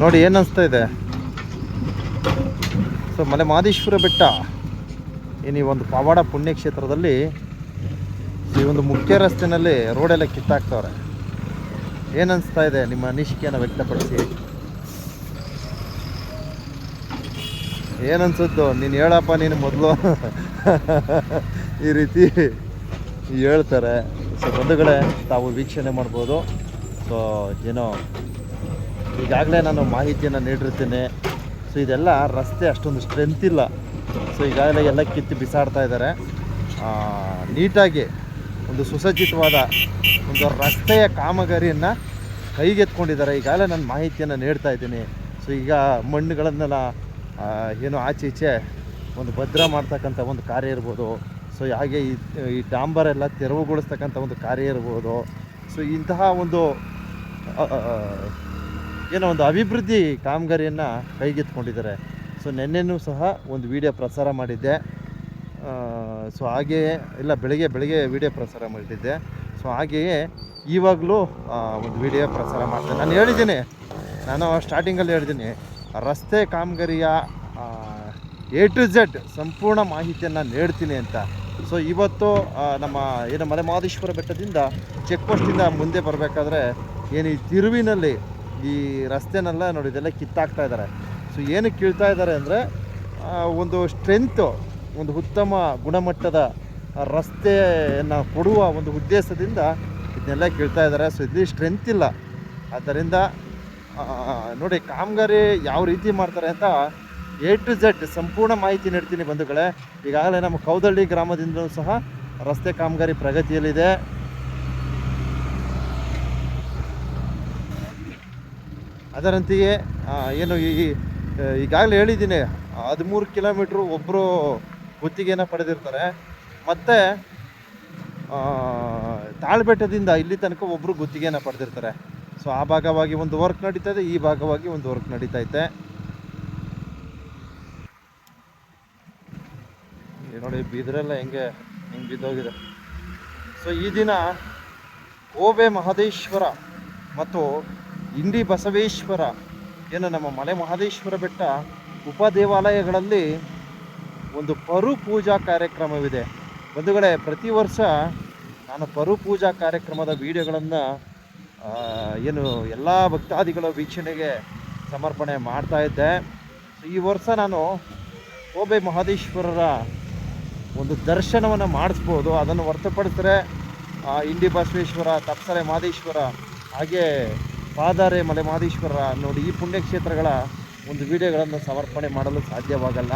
ನೋಡಿ, ಏನು ಅನಿಸ್ತಾ ಇದೆ? ಸೊ ಮಲೆ ಮಾದೇಶ್ವರ ಬೆಟ್ಟ. ಏನು ಈ ಒಂದು ಪವಾಡ ಪುಣ್ಯಕ್ಷೇತ್ರದಲ್ಲಿ ಈ ಒಂದು ಮುಖ್ಯ ರಸ್ತೆಯಲ್ಲಿ ರೋಡೆಲ್ಲ ಕಿತ್ತಾಕ್ತವ್ರೆ. ಏನು ಅನಿಸ್ತಾ ಇದೆ? ನಿಮ್ಮ ಅನಿಸಿಕೆಯನ್ನು ವ್ಯಕ್ತಪಡಿಸಿ. ಏನನ್ಸುತ್ತೋ ನೀನು ಹೇಳಪ್ಪ, ನೀನು ಮೊದಲು. ಈ ರೀತಿ ಹೇಳ್ತಾರೆ. ಸೊ ಬಂಧುಗಳೇ, ತಾವು ವೀಕ್ಷಣೆ ಮಾಡ್ಬೋದು. ಸೊ ಏನೋ ಈಗಾಗಲೇ ನಾನು ಮಾಹಿತಿಯನ್ನು ನೀಡಿರ್ತೀನಿ. ಸೊ ಇದೆಲ್ಲ ರಸ್ತೆ ಅಷ್ಟೊಂದು ಸ್ಟ್ರೆಂತ್ ಇಲ್ಲ. ಸೊ ಈಗಾಗಲೇ ಎಲ್ಲ ಕಿತ್ತು ಬಿಸಾಡ್ತಾ ಇದ್ದಾರೆ. ನೀಟಾಗಿ ಒಂದು ಸುಸಜ್ಜಿತವಾದ ಒಂದು ರಸ್ತೆಯ ಕಾಮಗಾರಿಯನ್ನು ಕೈಗೆತ್ಕೊಂಡಿದ್ದಾರೆ ಈಗಾಗಲೇ ನಾನು ಮಾಹಿತಿಯನ್ನು ನೀಡ್ತಾ ಇದ್ದೀನಿ. ಸೊ ಈಗ ಮಣ್ಣುಗಳನ್ನೆಲ್ಲ ಏನು ಆಚೆ ಈಚೆ ಒಂದು ಭದ್ರ ಮಾಡ್ತಕ್ಕಂಥ ಒಂದು ಕಾರ್ಯ ಇರ್ಬೋದು. ಸೊ ಹಾಗೆ ಈ ಈ ಡಾಂಬರ್ ಎಲ್ಲ ತೆರವುಗೊಳಿಸ್ತಕ್ಕಂಥ ಒಂದು ಕಾರ್ಯ ಇರ್ಬೋದು. ಸೊ ಇಂತಹ ಒಂದು ಏನೋ ಒಂದು ಅಭಿವೃದ್ಧಿ ಕಾಮಗಾರಿಯನ್ನು ಕೈಗೆತ್ಕೊಂಡಿದ್ದಾರೆ ಸೊ ನಿನ್ನೆನೂ ಸಹ ಒಂದು ವಿಡಿಯೋ ಪ್ರಸಾರ ಮಾಡಿದ್ದೆ. ಸೊ ಹಾಗೆಯೇ, ಇಲ್ಲ, ಬೆಳಗ್ಗೆ ಬೆಳಗ್ಗೆ ವಿಡಿಯೋ ಪ್ರಸಾರ ಮಾಡಿದ್ದೆ. ಸೊ ಹಾಗೆಯೇ ಇವಾಗಲೂ ಒಂದು ವಿಡಿಯೋ ಪ್ರಸಾರ ಮಾಡ್ತೇನೆ ನಾನು ಹೇಳಿದ್ದೀನಿ, ನಾನು ಸ್ಟಾರ್ಟಿಂಗಲ್ಲಿ ಹೇಳಿದ್ದೀನಿ, ರಸ್ತೆ ಕಾಮಗಾರಿಯ ಎ ಟು ಝೆಡ್ ಸಂಪೂರ್ಣ ಮಾಹಿತಿಯನ್ನು ನೀಡ್ತೀನಿ ಅಂತ. ಸೊ ಇವತ್ತು ನಮ್ಮ ಏನು ಮಲೆ ಮಹದೇಶ್ವರ ಬೆಟ್ಟದಿಂದ ಚೆಕ್ ಪೋಸ್ಟಿಂದ ಮುಂದೆ ಬರಬೇಕಾದ್ರೆ, ಏನು ಈ ತಿರುವಿನಲ್ಲಿ ಈ ರಸ್ತೆನೆಲ್ಲ ನೋಡಿ, ಇದೆಲ್ಲ ಕಿತ್ತಾಕ್ತಾ ಇದ್ದಾರೆ. ಸೊ ಏನು ಕೀಳ್ತಾ ಇದ್ದಾರೆ ಅಂದರೆ ಒಂದು ಸ್ಟ್ರೆಂತು ಒಂದು ಉತ್ತಮ ಗುಣಮಟ್ಟದ ರಸ್ತೆಯನ್ನು ಕೊಡುವ ಒಂದು ಉದ್ದೇಶದಿಂದ ಇದನ್ನೆಲ್ಲ ಕೀಳ್ತಾ ಇದ್ದಾರೆ. ಸೊ ಇಲ್ಲಿ ಸ್ಟ್ರೆಂತ್ ಇಲ್ಲ. ಆದ್ದರಿಂದ ನೋಡಿ, ಕಾಮಗಾರಿ ಯಾವ ರೀತಿ ಮಾಡ್ತಾರೆ ಅಂತ ಎ ಟು ಝೆಡ್ ಸಂಪೂರ್ಣ ಮಾಹಿತಿ ನೀಡ್ತೀನಿ ಬಂಧುಗಳೇ. ಈಗಾಗಲೇ ನಮ್ಮ ಕೌದಳ್ಳಿ ಗ್ರಾಮದಿಂದಲೂ ಸಹ ರಸ್ತೆ ಕಾಮಗಾರಿ ಪ್ರಗತಿಯಲ್ಲಿದೆ. ಅದರಂತೆಯೇ ಏನು ಈ ಈಗಾಗಲೇ ಹೇಳಿದ್ದೀನಿ, ಹದಿಮೂರು ಕಿಲೋಮೀಟ್ರು ಒಬ್ಬರು ಗುತ್ತಿಗೆನ ಪಡೆದಿರ್ತಾರೆ. ಮತ್ತು ತಾಳ್ಬೆಟ್ಟದಿಂದ ಇಲ್ಲಿ ತನಕ ಒಬ್ಬರು ಗುತ್ತಿಗೆನ ಪಡೆದಿರ್ತಾರೆ. ಸೊ ಆ ಭಾಗವಾಗಿ ಒಂದು ವರ್ಕ್ ನಡೀತಾ ಇದೆ ಈ ಭಾಗವಾಗಿ ಒಂದು ವರ್ಕ್ ನಡೀತಾ ಈ ನೋಡಿ, ಬಿದ್ರೆಲ್ಲ ಹೆಂಗೆ ಹೆಂಗೆ ಬಿದ್ದೋಗಿದೆ ಸೊ ಈ ದಿನ, ಓಬೆ ಮಹದೇಶ್ವರ ಮತ್ತು ಇಂಡಿ ಬಸವೇಶ್ವರ, ಏನು ನಮ್ಮ ಮಲೆ ಮಹದೇಶ್ವರ ಬೆಟ್ಟ, ಉಪ ದೇವಾಲಯಗಳಲ್ಲಿ ಒಂದು ಪರು ಪೂಜಾ ಕಾರ್ಯಕ್ರಮವಿದೆ. ಬಂಧುಗಳೇ, ಪ್ರತಿ ವರ್ಷ ನಾನು ಪರು ಪೂಜಾ ಕಾರ್ಯಕ್ರಮದ ವಿಡಿಯೋಗಳನ್ನು ಏನು ಎಲ್ಲ ಭಕ್ತಾದಿಗಳ ವೀಕ್ಷಣೆಗೆ ಸಮರ್ಪಣೆ ಮಾಡ್ತಾ ಇದ್ದೆ. ಈ ವರ್ಷ ನಾನು ಕೋಬೆ ಮಹದೇಶ್ವರರ ಒಂದು ದರ್ಶನವನ್ನು ಮಾಡಿಸ್ಬೋದು. ಅದನ್ನು ಹೊರತುಪಡಿಸಿದ್ರೆ ಇಂಡಿ ಬಸವೇಶ್ವರ, ತಪ್ಸರೆ ಮಹದೇಶ್ವರ, ಹಾಗೆ ಪಾದಾರೆ ಮಲೆ ಮಹದೇಶ್ವರ ನೋಡಿ ಈ ಪುಣ್ಯಕ್ಷೇತ್ರಗಳ ಒಂದು ವಿಡಿಯೋಗಳನ್ನು ಸಮರ್ಪಣೆ ಮಾಡಲು ಸಾಧ್ಯವಾಗಲ್ಲ.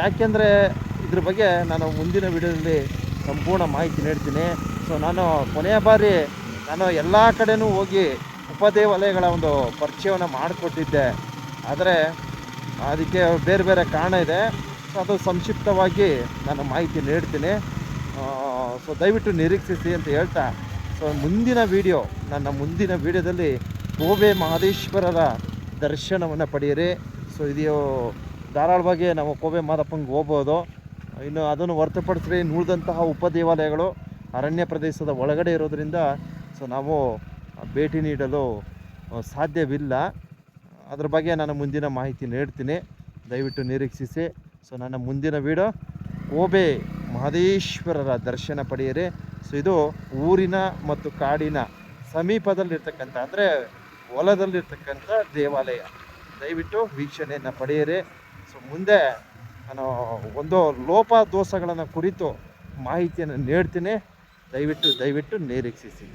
ಯಾಕೆಂದರೆ ಇದ್ರ ಬಗ್ಗೆ ನಾನು ಮುಂದಿನ ವಿಡಿಯೋದಲ್ಲಿ ಸಂಪೂರ್ಣ ಮಾಹಿತಿ ನೀಡ್ತೀನಿ. ಸೊ ನಾನು ಕೊನೆಯ ಬಾರಿ ನಾನು ಎಲ್ಲ ಕಡೆಯೂ ಹೋಗಿ ಉಪದೇವಾಲಯಗಳ ಒಂದು ಪರಿಚಯವನ್ನು ಮಾಡಿಕೊಟ್ಟಿದ್ದೆ. ಆದರೆ ಅದಕ್ಕೆ ಬೇರೆ ಬೇರೆ ಕಾರಣ ಇದೆ. ಸೊ ಅದು ಸಂಕ್ಷಿಪ್ತವಾಗಿ ನಾನು ಮಾಹಿತಿ ನೀಡ್ತೀನಿ. ಸೊ ದಯವಿಟ್ಟು ನಿರೀಕ್ಷಿಸಿ ಅಂತ ಹೇಳ್ತಾ ಸೊ ಮುಂದಿನ ವಿಡಿಯೋ ನನ್ನ ಮುಂದಿನ ವಿಡಿಯೋದಲ್ಲಿ ಗೋಬೆ ಮಹದೇಶ್ವರರ ದರ್ಶನವನ್ನು ಪಡೆಯಿರಿ. ಸೊ ಇದು ಧಾರಾಳವಾಗಿ ನಾವು ಕೋಬೆ ಮಾದಪ್ಪಂಗೆ ಹೋಗ್ಬೋದು. ಇನ್ನು ಅದನ್ನು ನುಳಿದಂತಹ ಉಪ ಉಪದೇವಾಲಯಗಳು ಅರಣ್ಯ ಪ್ರದೇಶದ ಒಳಗಡೆ ಇರೋದರಿಂದ ಸೊ ನಾವು ಭೇಟಿ ನೀಡಲು ಸಾಧ್ಯವಿಲ್ಲ. ಅದ್ರ ಬಗ್ಗೆ ನಾನು ಮುಂದಿನ ಮಾಹಿತಿ ನೀಡ್ತೀನಿ. ದಯವಿಟ್ಟು ನಿರೀಕ್ಷಿಸಿ. ಸೊ ನನ್ನ ಮುಂದಿನ ವಿಡಿಯೋ ಕೋಬೆ ಮಹದೇಶ್ವರರ ದರ್ಶನ ಪಡೆಯಿರಿ. ಸೊ ಇದು ಊರಿನ ಮತ್ತು ಕಾಡಿನ ಸಮೀಪದಲ್ಲಿರ್ತಕ್ಕಂಥ, ಅಂದರೆ ಹೊಲದಲ್ಲಿರ್ತಕ್ಕಂಥ ದೇವಾಲಯ. ದಯವಿಟ್ಟು ವೀಕ್ಷಣೆಯನ್ನು ಪಡೆಯಿರಿ. ಸೊ ಮುಂದೆ ನಾನು ಒಂದು ಲೋಪ ದೋಷಗಳನ್ನು ಕುರಿತು ಮಾಹಿತಿಯನ್ನು ನೀಡ್ತೀನಿ. ದಯವಿಟ್ಟು ದಯವಿಟ್ಟು ನಿರೀಕ್ಷಿಸಿ.